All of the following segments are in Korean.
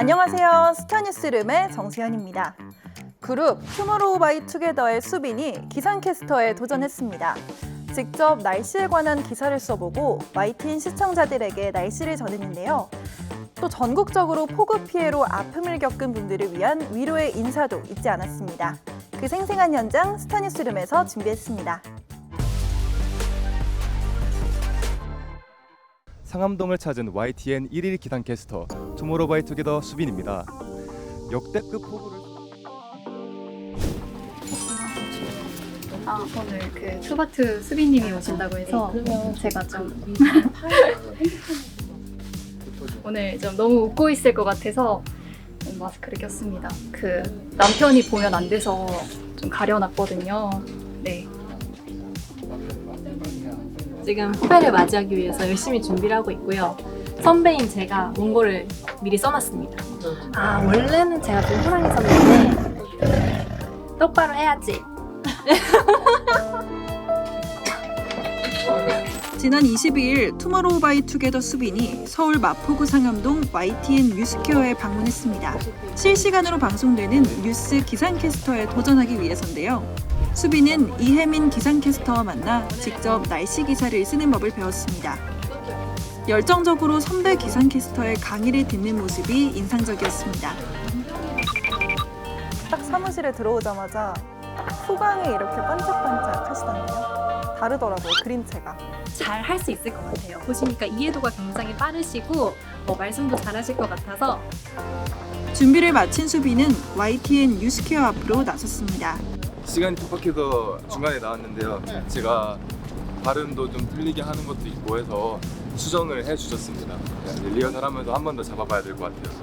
안녕하세요. 스타뉴스룸의 정수현입니다. 그룹 투모로우바이투게더의 수빈이 기상캐스터에 도전했습니다. 직접 날씨에 관한 기사를 써보고 YTN 시청자들에게 날씨를 전했는데요. 또 전국적으로 폭우 피해로 아픔을 겪은 분들을 위한 위로의 인사도 잊지 않았습니다. 그 생생한 현장 스타뉴스룸에서 준비했습니다. 상암동을 찾은 YTN 1일 기상캐스터 투모로우바이투게더 수빈입니다. 역대급 폭우를 아, 오늘 그 투바트 수빈님이 오신다고 해서 제가 좀 오늘 좀 너무 웃고 있을 것 같아서 마스크를 꼈습니다. 그 남편이 보면 안 돼서 좀 가려놨거든요. 네. 지금 후배를 맞이하기 위해서 열심히 준비를 하고 있고요. 선배인 제가 원고를 미리 써놨습니다. 아 원래는 제가 좀 호랑이 선배인데 똑바로 해야지. 지난 22일 투모로우바이투게더 수빈이 서울 마포구 상암동 YTN 뉴스케어에 방문했습니다. 실시간으로 방송되는 뉴스 기상캐스터에 도전하기 위해서인데요. 수빈은 이혜민 기상캐스터와 만나 직접 날씨 기사를 쓰는 법을 배웠습니다. 열정적으로 선배 기상캐스터의 강의를 듣는 모습이 인상적이었습니다. 딱 사무실에 들어오자마자 후광이 이렇게 반짝반짝 하시던데요. 다르더라고요, 그림체가. 잘 할 수 있을 것 같아요. 보시니까 이해도가 굉장히 빠르시고 어, 말씀도 잘하실 것 같아서 준비를 마친 수빈은 YTN 뉴스케어 앞으로 나섰습니다. 시간이 촉박해서 중간에 나왔는데요. 제가 발음도 좀 틀리게 하는 것도 있고 해서 수정을 해주셨습니다. 네, 리허설하면서 한 번 더 잡아봐야 될 것 같아요.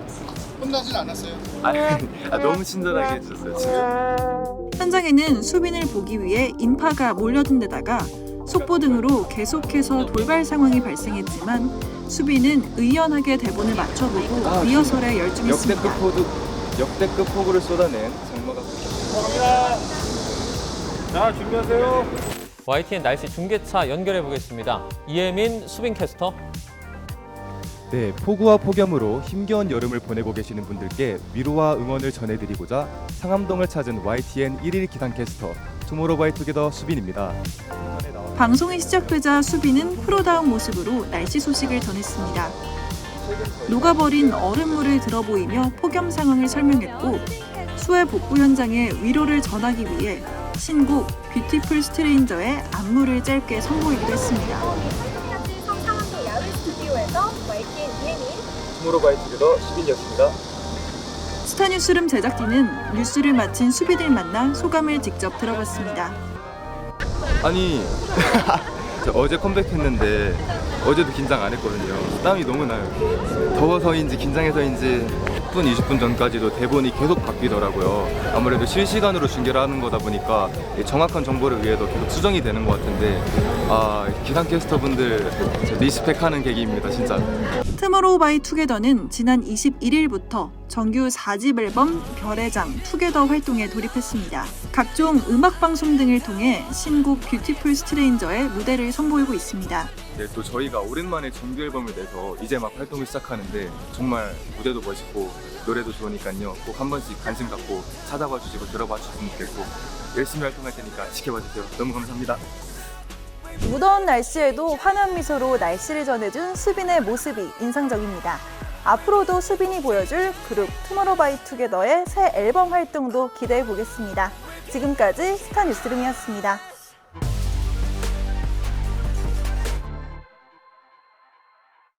혼나진 않았어요? 아니, 아, 너무 친절하게 해주셨어요. 지금. 현장에는 수빈을 보기 위해 인파가 몰려든 데다가 속보 등으로 계속해서 돌발 상황이 발생했지만 수빈은 의연하게 대본을 맞춰보고 아, 리허설에 열중했습니다. 역대급 폭우, 역대급 폭우를 쏟아낸 장마가 자 준비하세요. YTN 날씨 중계차 연결해 보겠습니다. 이혜민 수빈 캐스터. 네, 폭우와 폭염으로 힘겨운 여름을 보내고 계시는 분들께 위로와 응원을 전해드리고자 상암동을 찾은 YTN 1일 기상캐스터 투모로우바이투게더 수빈입니다. 방송이 시작되자 수빈은 프로다운 모습으로 날씨 소식을 전했습니다. 녹아버린 얼음물을 들어 보이며 폭염 상황을 설명했고 수해 복구 현장에 위로를 전하기 위해 신곡 뷰티풀 스트레인저의 안무를 짧게 선보이기도 했습니다. 상암동 야외 스튜디오에서 YTN 이혜민 투모로우바이 투게더 수빈이었습니다. 스타뉴스룸 제작진은 뉴스를 마친 수비들 만나 소감을 직접 들어봤습니다. 아니 저 어제 컴백했는데 어제도 긴장 안 했거든요. 땀이 너무 나요. 더워서인지 긴장해서인지 10분 20분 전까지도 대본이 계속 바뀌더라고요. 아무래도 실시간으로 중계를 하는 거다 보니까 이 정확한 정보를 위해서 계속 수정이 되는 것 같은데 아 기상캐스터분들 리스펙하는 계기입니다 진짜. 투모로우 바이 투게더는 지난 21일부터 정규 4집 앨범 별의 장 투게더 활동에 돌입했습니다. 각종 음악 방송 등을 통해 신곡 뷰티풀 스트레인저의 무대를 선보이고 있습니다. 네, 또 저희가 오랜만에 정규 앨범을 내서 이제 막 활동을 시작하는데 정말 무대도 멋있고 노래도 좋으니까요. 꼭 한 번씩 관심 갖고 찾아봐 주시고 들어봐 주셨으면 좋겠고 열심히 활동할 테니까 지켜봐 주세요. 너무 감사합니다. 무더운 날씨에도 환한 미소로 날씨를 전해준 수빈의 모습이 인상적입니다. 앞으로도 수빈이 보여줄 그룹 투모로우바이투게더의 새 앨범 활동도 기대해 보겠습니다. 지금까지 스타 뉴스룸이었습니다.